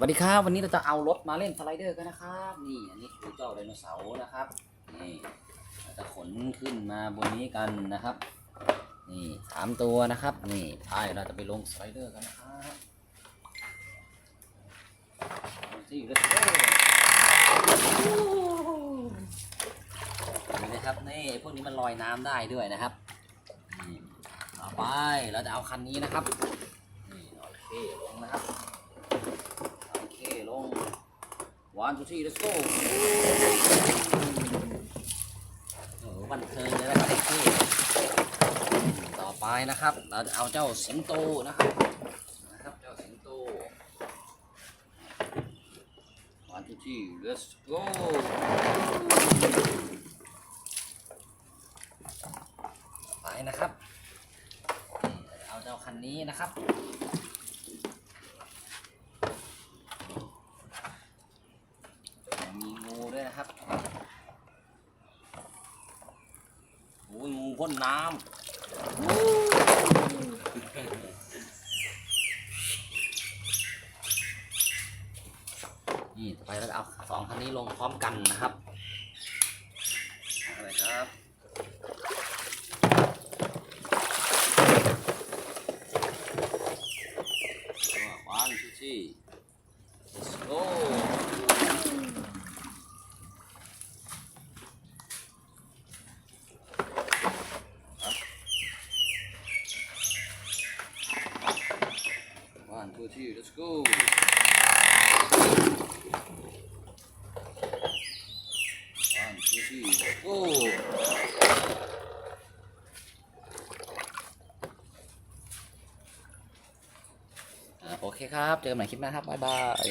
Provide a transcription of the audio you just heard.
วัสดีครับ วันนี้เราจะเอารถมาเล่นสไลเดอร์กันนะครับ นี่อันนี้คือเจ้าไดโนเสาร์นะครับนี่เราจะขนขึ้นมาบนนี้กันนะครับ นี่สามตัวนะครับ นี่พายเราจะไปลงสไลเดอร์กันนะครับที่เลสโก้นี่นะครับนี่พวกนี้มันลอยน้ำได้ด้วยนะครับนี่ต่อไปเราจะเอาคันนี้นะครับนี่โอเคลงนะครับ โอเค ลง one two three let's go โอ้บันเทิงเลยนะครับพี่ต่อไปนะครับ เราจะเอาเจ้าสิงโตนะครับนะครับเจ้าสิงโต one two three let's go ไปนะครับ เอาเจ้าคันนี้นะครับ มีงูด้วยนะครับโอ้ยงู พ่นน้ำนี่ต่อไปเราจะเอาสองคันนี้ลงพร้อมกันนะครับอะไรครับวันทูที่ let's go วันทูที่ let's go วันทูที่ let's go โอเคครับ เจอกันใหม่คลิปหน้าครับ บ๊ายบาย